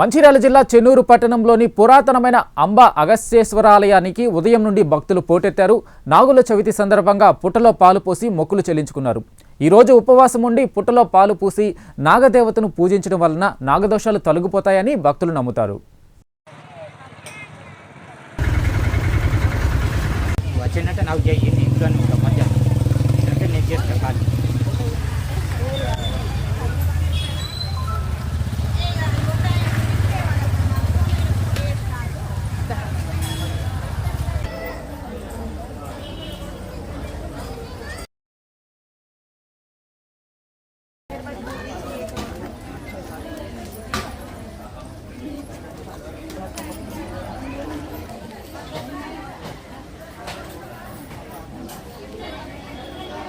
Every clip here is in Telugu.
మంచిర్యాల జిల్లా చెన్నూరు పట్టణంలోని పురాతనమైన అంబ అగస్త్యేశ్వరాలయానికి ఉదయం నుండి భక్తులు పోటెత్తారు. నాగుల చవితి సందర్భంగా పుట్టలో పాలు పోసి మొక్కులు చెల్లించుకున్నారు. ఈ రోజు ఉపవాసం ఉండి పుట్టలో పాలు పూసి నాగదేవతను పూజించడం వలన నాగదోషాలు తొలగిపోతాయని భక్తులు నమ్ముతారు. వచ్చిందంటే నాకు నేను ఇంట్లోనే ఉంటా మధ్యాహ్నం అంటే నేను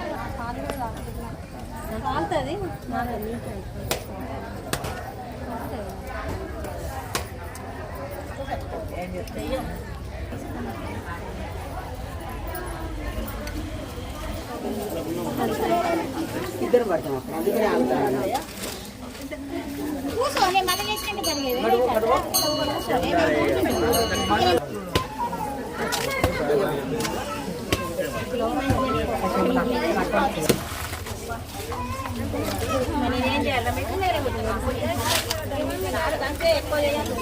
చేస్తా ఖాళీ కాలుతుంది ఇద్దరు పడతాం అక్కడ. అందుకనే ఆగుతాను ఎక్కువ చేయాలి?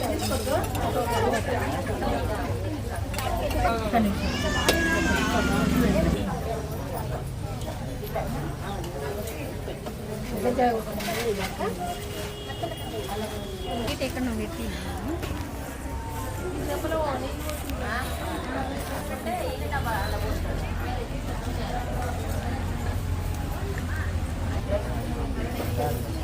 చేసినట్టు జరిగేది మరి నేనేం చేయాలి మీకు వేరే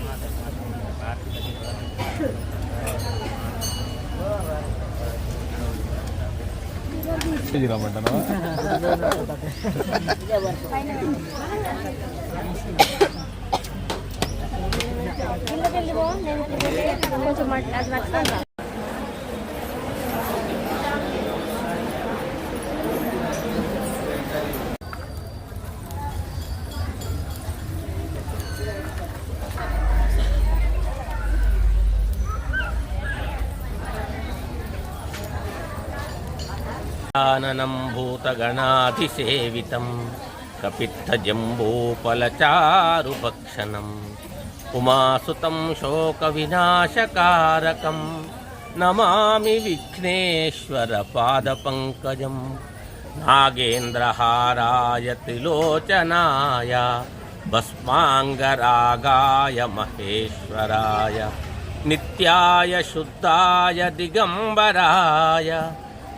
నాలుగంటే ఎక్కువ కొంచెం అది మర్చిపోతా ఆననం భూతగణాధిసేవితం కపిత్తజంబూపలచారుభక్షణం ఉమాసుతం శోకవినాశకారకం నమామి విఘ్నేశ్వర పాదపంకజం నాగేంద్రహారాయ త్రిలోచనాయ భస్మాంగరాగాయ మహేశ్వరాయ నిత్యాయ శుద్ధాయ దిగంబరాయ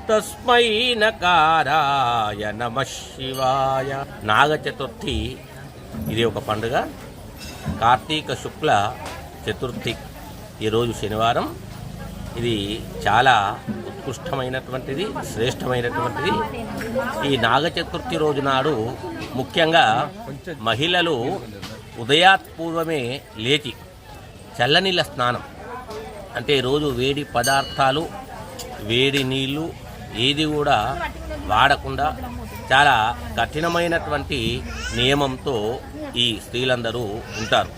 తస్మై నకారాయ నమ శివాయ నాగ చతుర్థి ఇది ఒక పండుగ. కార్తీక శుక్ల చతుర్థి ఈరోజు శనివారం. ఇది చాలా ఉత్కృష్టమైనటువంటిది శ్రేష్టమైనటువంటిది. ఈ నాగ చతుర్థి రోజు నాడు ముఖ్యంగా మహిళలు ఉదయాత్పూర్వమే లేచి చల్లనీళ్ళ స్నానం. అంటే ఈరోజు వేడి పదార్థాలు వేడి నీళ్ళు ఏది కూడా వాడకుండా చాలా కఠినమైనటువంటి నియమంతో ఈ స్త్రీలందరూ ఉంటారు.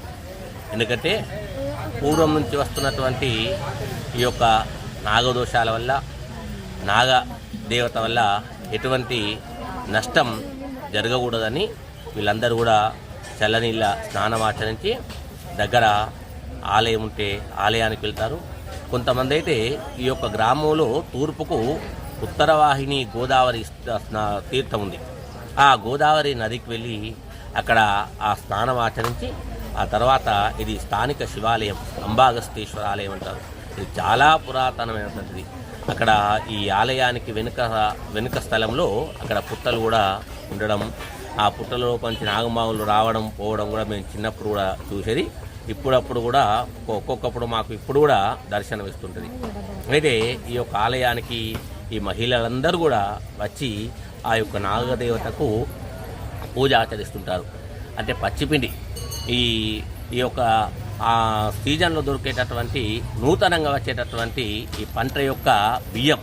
ఎందుకంటే పూర్వం నుంచి వస్తున్నటువంటి ఈ యొక్క నాగదోషాల వల్ల నాగ దేవత వల్ల ఎటువంటి నష్టం జరగకూడదని వీళ్ళందరూ కూడా చల్లనీళ్ళ స్నానం ఆచరించి దగ్గర ఆలయం ఉంటే ఆలయానికి వెళ్తారు. కొంతమంది అయితే ఈ యొక్క గ్రామంలో తూర్పుకు ఉత్తరవాహిని గోదావరి స్నా- తీర్థం ఉంది. ఆ గోదావరి నదికి వెళ్ళి అక్కడ ఆ స్నానం ఆచరించి ఆ తర్వాత ఇది స్థానిక శివాలయం అంబాగస్తేశ్వర ఆలయం అంటారు. ఇది చాలా పురాతనమైనటువంటిది. అక్కడ ఈ ఆలయానికి వెనుక వెనుక స్థలంలో అక్కడ పుట్టలు కూడా ఉండడం ఆ పుట్టలో కొంచెం నాగమావులు రావడం పోవడం కూడా మేము చిన్నప్పుడు కూడా చూసేది. ఇప్పుడప్పుడు కూడా ఒక్కొక్కప్పుడు మాకు ఇప్పుడు కూడా దర్శనం ఇస్తుంటుంది అయితే ఈ యొక్క ఆలయానికి ఈ మహిళలందరూ కూడా వచ్చి ఆ యొక్క నాగదేవతకు పూజ ఆచరిస్తుంటారు. అంటే పచ్చిపిండి. ఈ ఈ యొక్క ఆ సీజన్లో దొరికేటటువంటి నూతనంగా వచ్చేటటువంటి ఈ పంట యొక్క బియ్యం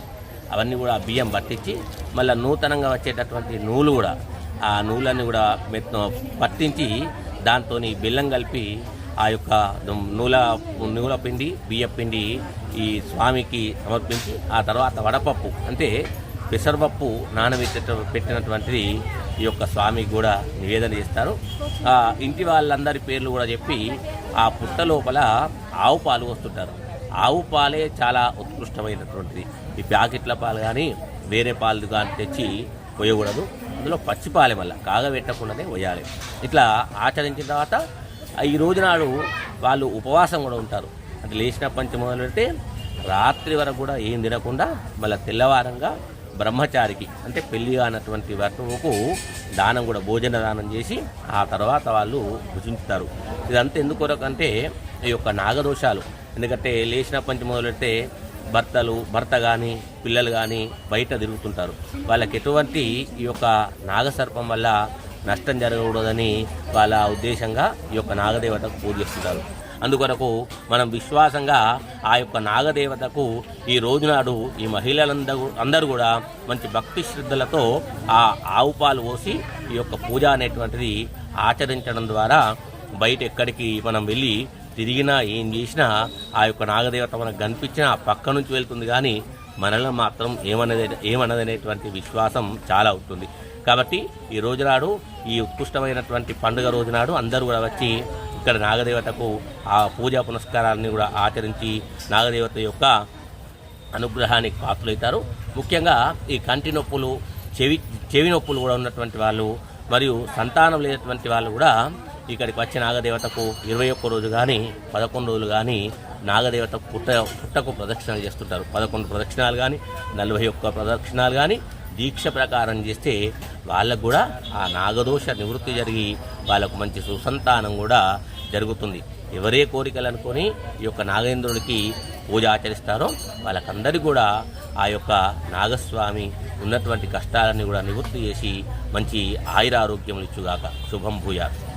అవన్నీ కూడా బియ్యం పట్టించి మళ్ళీ నూతనంగా వచ్చేటటువంటి నూలు కూడా ఆ నూలన్నీ కూడా మెత్త పట్టించి దాంతో బెల్లం కలిపి ఆ యొక్క నూల నూల పిండి బియ్య పిండి ఈ స్వామికి సమర్పించి ఆ తర్వాత వడపప్పు అంటే పెసరపప్పు నానబెట్ట పెట్టినటువంటిది ఈ యొక్క స్వామికి కూడా నివేదన చేస్తారు. ఇంటి వాళ్ళందరి పేర్లు కూడా చెప్పి ఆ పుట్ట లోపల ఆవు పాలు వస్తుంటారు ఆవు పాలే చాలా ఉత్కృష్టమైనటువంటిది. ఈ ప్యాకెట్ల పాలు కానీ వేరే పాలు కానీ తెచ్చి పోయకూడదు. అందులో పచ్చి పాలే మళ్ళీ కాగబెట్టకుండానే పోయాలి. ఇట్లా ఆచరించిన తర్వాత ఈ రోజు నాడు వాళ్ళు ఉపవాసం కూడా ఉంటారు. అంటే లేచినప్పటి నుంచి మొదలు రాత్రి వరకు కూడా ఏం తినకుండా మళ్ళీ తెల్లవారంగా బ్రహ్మచారికి అంటే పెళ్ళి కానటువంటి వటువుకు దానం కూడా భోజన దానం చేసి ఆ తర్వాత వాళ్ళు భుజించుతారు. ఇదంతా ఎందుకొరకు అంటే ఈ యొక్క నాగదోషాలు. ఎందుకంటే లేచినప్పటి నుంచి మొదలెడితే భర్తలు భర్త కానీ పిల్లలు కానీ బయట తిరుగుతుంటారు. వాళ్ళకి ఎటువంటి ఈ యొక్క నాగసర్పం వల్ల నష్టం జరగకూడదని వాళ్ళ ఉద్దేశంగా ఈ యొక్క నాగదేవతకు పూజిస్తుంటారు అందుకొరకు మనం విశ్వాసంగా ఆ యొక్క నాగదేవతకు ఈ రోజునాడు ఈ మహిళలందరూ అందరూ కూడా మంచి భక్తి శ్రద్ధలతో ఆ ఆవు పాలు పోసి ఈ యొక్క పూజ అనేటువంటిది ఆచరించడం ద్వారా బయట ఎక్కడికి మనం వెళ్ళి తిరిగినా ఏం చేసినా ఆ యొక్క నాగదేవత మనకు కనిపించినా పక్క నుంచి వెళ్తుంది కానీ మనలో మాత్రం ఏమన్నది ఏమన్నదనేటువంటి విశ్వాసం చాలా ఉంటుంది. కాబట్టి ఈ రోజునాడు ఈ ఉత్కృష్టమైనటువంటి పండుగ రోజునాడు అందరూ కూడా వచ్చి ఇక్కడ నాగదేవతకు ఆ పూజా పునస్కారాన్ని కూడా ఆచరించి నాగదేవత యొక్క అనుగ్రహానికి పాత్రలవుతారు. ముఖ్యంగా ఈ కంటి నొప్పులు చెవి చెవి నొప్పులు కూడా ఉన్నటువంటి వాళ్ళు మరియు సంతానం లేనటువంటి వాళ్ళు కూడా ఇక్కడికి వచ్చి నాగదేవతకు ఇరవై ఒక్క రోజు కానీ పదకొండు రోజులు కానీ నాగదేవతకు పుట్ట పుట్టకు ప్రదక్షిణలు చేస్తుంటారు. పదకొండు ప్రదక్షిణాలు కానీ నలభై ఒక్క ప్రదక్షిణాలు కానీ దీక్ష ప్రకారం చేస్తే వాళ్ళకు కూడా ఆ నాగదోష నివృత్తి జరిగి వాళ్ళకు మంచి సుసంతానం కూడా జరుగుతుంది. ఎవరే కోరికలు అనుకొని ఈ యొక్క నాగేంద్రుడికి పూజ ఆచరిస్తారో వాళ్ళకందరికీ కూడా ఆ యొక్క నాగస్వామి ఉన్నటువంటి కష్టాలన్నీ కూడా నివృత్తి చేసి మంచి ఆయురారోగ్యములు ఇచ్చుగాక. శుభం భూయాలు